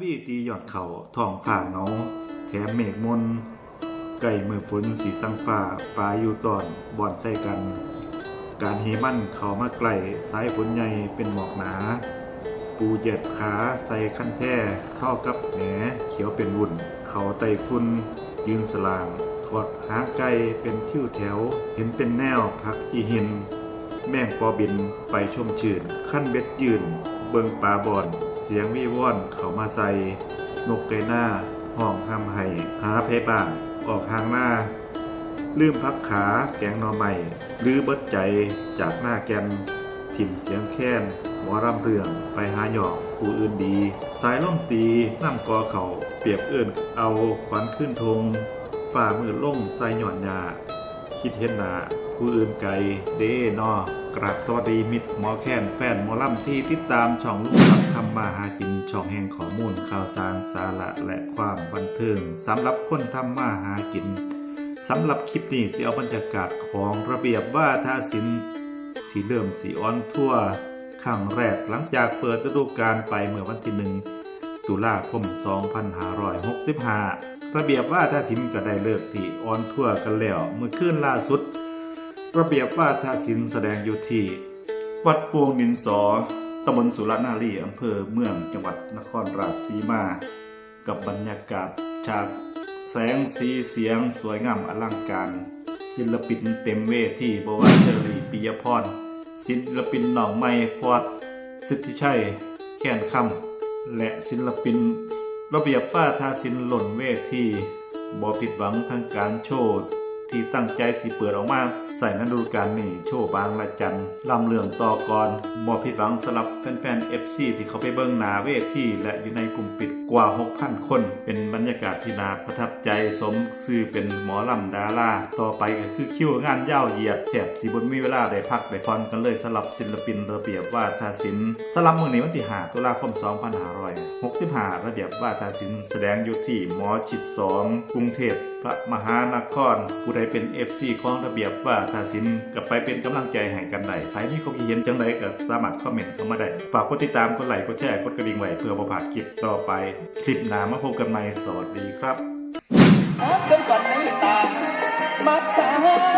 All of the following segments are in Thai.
วีตียอดเข่าท้องผ่าเนาแถมเมฆมนไก่มือฝนสีสังฟ้าปลาอยู่ตอนบ่อนใจกัน การเฮมันเขามาไกลสายฝนใหญ่เป็นหมอกหนา ปูเหยียดขาใส่ขั้นแท่เท่ากับแหนเขียวเป็นวุ่น เขาไต่ฝุ่นยืนสลางถอดหางไก่เป็นทิวแถว เห็นเป็นแนวพักอีหิน แม่งปอบินไปชมชื่น ขั้นเบ็ดยืน เบิงปลาบอน เสียงวิว่อนเขามาใส่ นกไก่หน้าห้องห้ำไห้หาเพบ้างออกทางหน้า ลืมพักขาแกงนอใหม่หรือเบิดใจจากหน้าแกนถิ่มเสียงแค้นหัวรำเรืองไปหาหยอกผู้อื่นดี สายล่มตีน้ำกอเขาเปรียบเอื้อนเอาขวัญขึ้นทงฝ่ามือล่งใส่หย่อนยา คิดเห็นหนาผู้อื่นไกลเด้นอกราบสวัสดีมิตรหมอแค้นแฟนหมอลำที่ติดตามช่องลูกหลับทำมาหากินช่องแห่งข้อมูลข่าวสารสาระและความบันเทิงสำหรับคนทำมาหากินสำหรับคลิปนี้สิเอาบรรยากาศของระเบียบว่าท่าสินที่เริ่มสีออนทั่วครั้งแรกหลังจากเปิดฤดูกาลไปเมื่อวันที่หนึ่งตุลาคม 2565 ระเบียบว่าท่าทินก็ได้เลิกที่ออนทั่วกันแล้วเมื่อคืนล่าสุด ระเบียบว่าท่าสินแสดงอยู่ที่วัดปวงนินสอตำบลสุรนารีอำเภอเมืองจังหวัดนครราชสีมา กับบรรยากาศฉากแสงสีเสียงสวยงามอลังการ ศิลปินเต็มเวทีบวรเชอรีปิยพรศิลปินหนองไม้ฟอดสิทธิชัยแค้นคำและศิลปิน ระเบียบป้าทาสินหล่นเวทีบอผิดหวังทางการโชด ที่ตั้งใจสิเปิดออกมา ใส่นันดูการนี่โชว์บางละจันลำเลืองต่อกรบอผิดหวังสำหรับแฟนๆ FC ที่เขาไปเบิ้งนาเวทีและอยู่ในกลุ่มปิดกว่า 6,000 คน เป็นบรรยากาศที่น่าประทับใจสมซื่อเป็นหมอลำดาราต่อไปก็คือคิวงานยาวเหยียดแถบสีบนมีเวลาได้พักได้พรกันเลยสำหรับศิลปินระเบียบว่าทาสินสลับเมืองนี้วันที่5ตุลาคม 2565 ระเบียบว่าทาสินแสดงอยู่ที่หมอชิด2กรุงเทพ พระมหานครผู้ใดเป็นเอฟซีของระเบียบว่าทาสินกับไปเป็นกำลังใจให้กันได้ใครมีความคิดเห็นจังไดก็สามารถคอมเมนต์เข้ามาได้ ฝากกดติดตามกดไลค์กดแชร์กดกระดิ่งไว้เพื่อบ่พลาดคลิปต่อไป คลิปหน้ามาพบกันใหม่สวัสดีครับเดินก่อนในตามักษ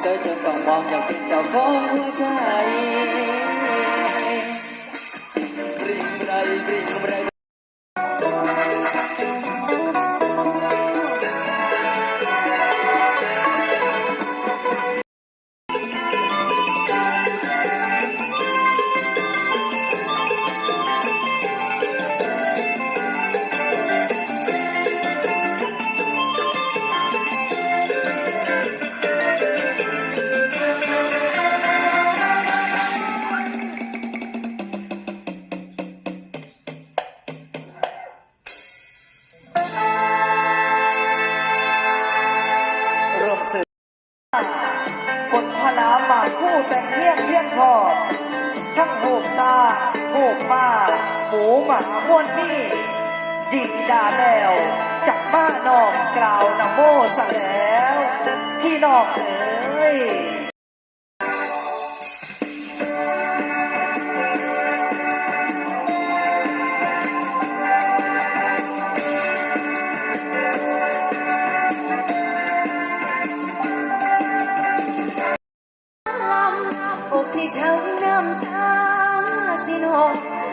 เธอจะต้องมองอย่างเป็นเจ้าของหัวใจ น้ำมาคู่แต่งเลี่ยงเพียงพอ ทั้งโหกซาโหกป้าหมูหมากม้วนมี่ดีดาแล้วจับบ้านนองกล่าวนโมซะแล้ว พี่น้องเอ้ย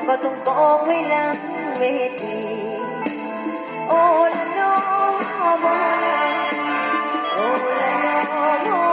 ก็ต้องกองไว้หลังเวทีโอละน้องโอละน้อง